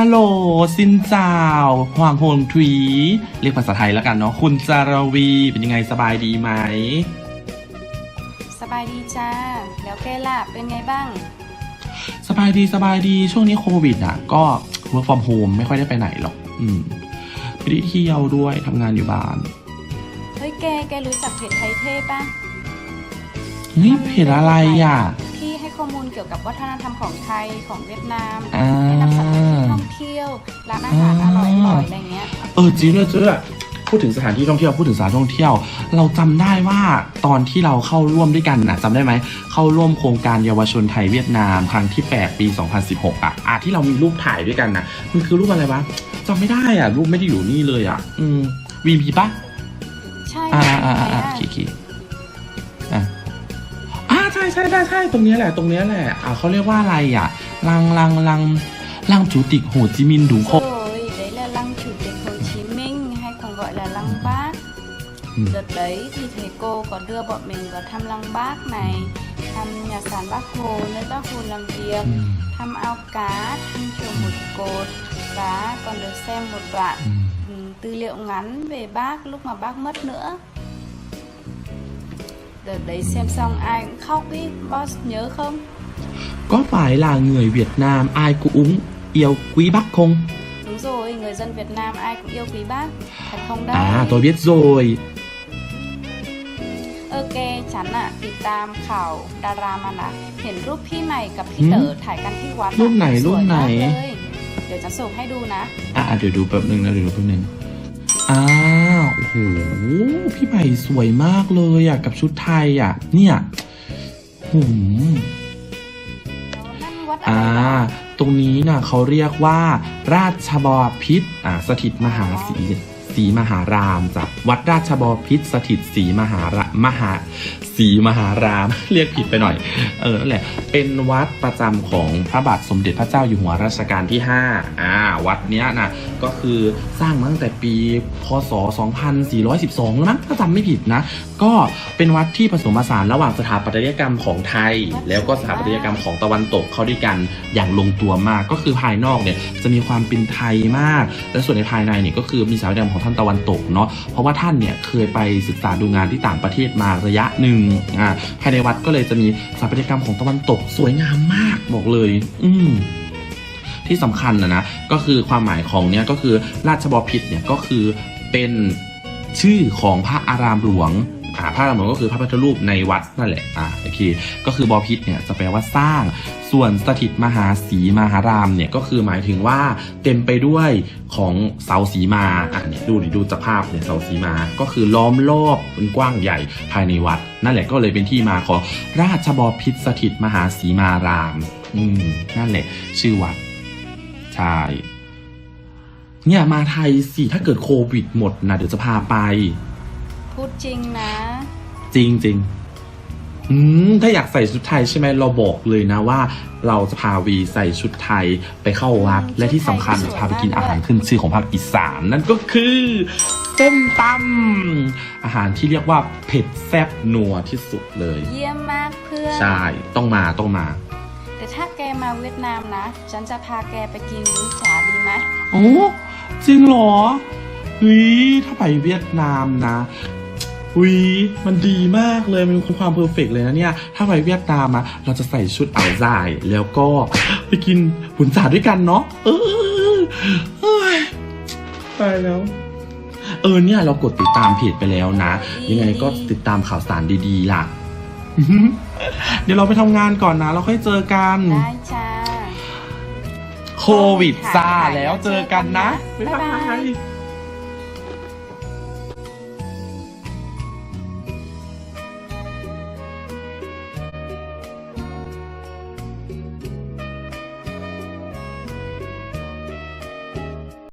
ฮัลโหลซินจาวหวางโฮนทวีเรียกภาษาไทยแล้วกันเนาะคุณจารวีเป็นยังไงสบายดีไหม สบายดีจ้า แล้วแกล่ะเป็นไงบ้าง สบายดีสบายดีช่วงนี้โควิดอะ ก็ work from home ไม่ค่อยได้ไปไหนหรอก อืมไม่ได้เที่ยวด้วยทำงานอยู่บ้าน เฮ้ยแกแกรู้จักเพจไทยเทพป่ะเฮ้ยเพจอะไรอะ ที่ให้ข้อมูลเกี่ยวกับวัฒนธรรมของไทยของเวียดนามอ่าแนะนำสถานที่ท่อง เที่ยวร้านอาหารอร่อยๆอะไรเงี้ย เออจริงเลยเจ้าพูดถึงสถานที่ท่องเที่ยวพูดถึงสถานท่องเที่ยว เราจำได้ว่าตอนที่เราเข้าร่วมด้วยกันนะจำได้ไหมเข้าร่วมโครงการเยาวชนไทยเวียดนามครั้งที่ 8 ปี 2016 อะอะที่เรามีรูปถ่ายด้วยกันนะมันคือรูปอะไรวะจำไม่ได้อะรูปไม่ได้อยู่นี่เลยอะ อืมวีพีปะใช่อ่าไหมอ่าอ่าอ่าอะขีขีอะอ่าใช่ใช่ใช่ใช่ตรงเนี้ยแหละตรงเนี้ยแหละอ่าเขาเรียกว่าอะไรอะลังลังลัง Lăng Chủ tịch Hồ Chí Minh đúng không? Rồi, đấy là Lăng Chủ tịch Hồ Chí Minh hay còn gọi là Lăng ừ. Bác. Ừ. Đợt đấy thì thầy cô có đưa bọn mình vào thăm Lăng Bác này, ừ. thăm nhà sản Bác Hồ, nơi Bác Hồ làm việc, ừ. thăm ao cá, thăm chùa một ừ. cột và còn được xem một đoạn ừ. tư liệu ngắn về bác lúc mà bác mất nữa đợt đấy xem xong ai cũng khóc ý boss nhớ không có phải là người việt nam ai cũng uống yêu quý Bắc không? Đúng rồi, người dân Việt Nam ai cũng yêu quý bác, thật không đây? À tôi biết rồi เออแกฉันอะติดตามข่าวดารามานะเห็นรูปพี่ใหม่กับพี่หืมเต๋อถ่ายกันที่วัดอะรูปไหนสวยรูปไหนมากเลยเดี๋ยวจะส่งให้ดูนะ อะเดี๋ยวดูแป๊บนึงนะเดี๋ยวดูแป๊บนึงอ้าวโอ้โหพี่ใหม่สวยมากเลยอะกับชุดไทยอะ เนี่ยหืมนั่นวัด อ่า ตรงนี้นะเขาเรียกว่า ราชบพิษอ่าสถิตมหาศีศรีมหารามจ้ะวัดราชบพิษสถิตศรีมหาระมหา ศรีมหาราม เรียกผิดไปหน่อย เออนั่นแหละ เป็นวัดประจำของพระบาทสมเด็จพระเจ้าอยู่หัวรัชกาลที่ 5 อ่า วัดเนี้ยนะก็คือสร้างมาตั้งแต่ปีพศ 2412 แล้วมั้งถ้าจำไม่ผิดนะ ก็เป็นวัดที่ผสมผสานระหว่างสถาปัตยกรรมของไทย แล้วก็สถาปัตยกรรมของตะวันตกเข้าด้วยกันอย่างลงตัวมาก ก็คือภายนอกเนี่ยจะมีความเป็นไทยมาก และส่วนในภายในเนี่ยก็คือมีสถาปัตยกรรมของท่านตะวันตกเนาะ เพราะว่าท่านเนี่ยเคยไปศึกษาดูงานที่ต่างประเทศมาระยะหนึ่งอ่าภายในวัดก็เลยจะมีสถาปัตยกรรมของตะวันตกสวยงามมากบอกเลย อืมที่สำคัญนะนะก็คือความหมายของเนี่ยก็คือราชบพิตรเนี่ยก็คือเป็นชื่อของพระอารามหลวง อ่าพระอารมหลวงก็คือพระพุทธรูปในวัดนั่นแหละอ่าโอเคก็คือบอพิตรเนี่ยจะแปลว่าสร้าง ส่วนสถิตมหาสีมหารามเนี่ยก็คือหมายถึงว่าเต็มไปด้วยของเสาสีมาอะเนี่ยดูดิดูจากภาพเนี่ยเสาสีมา ก็คือล้อมรอบเป็นกว้างใหญ่ภายในวัด นั่นแหละก็เลยเป็นที่มาของราชบอพิตรสถิตมหาสีมารามอืมนั่นแหละ ชื่อวัดใช่เนี่ยมาไทยสิถ้าเกิดโควิดหมดนะเดี๋ยวจะพาไป พูดจริงนะ จริงจริงๆอืมถ้าอยากใส่ชุดไทยใช่ไหมเราบอกเลยนะว่า เราจะพาวีใส่ชุดไทยไปเข้าวัดอืมและที่สำคัญชุดไทย จะพาไปกินสวยมากอาหารขึ้นชื่อของภาคอีสานนั่นก็คือส้มตำอาหารที่เรียกว่าเผ็ดแซ่บนัวที่สุดเลย เยี่ยมมากเพื่อน ใช่ ต้องมาต้องมา แต่ถ้าแกมาเวียดนามนะ ฉันจะพาแกไปกินวิจ๋าดีไหม โอ้จริงเหรอเฮ้ยถ้าไปเวียดนามนะ อุ้ยมันดีมากเลย มันมีความเพอร์เฟกต์เลยนะเนี่ย ถ้าไปเวียดนามอะเราจะใส่ชุดอ่าวจ่าย แล้วก็ไปกินหุนจ่าด้วยกันเนาะเออเฮ้ยตายแล้ว เออเนี่ยเรากดติดตามเพจไปแล้วนะ ยังไงก็ติดตามข่าวสารดีๆล่ะ เดี๋ยวเราไปทำงานก่อนนะ เราค่อยเจอกัน ได้จ้าโควิดซาแล้วเจอกันนะ บ๊ายบาย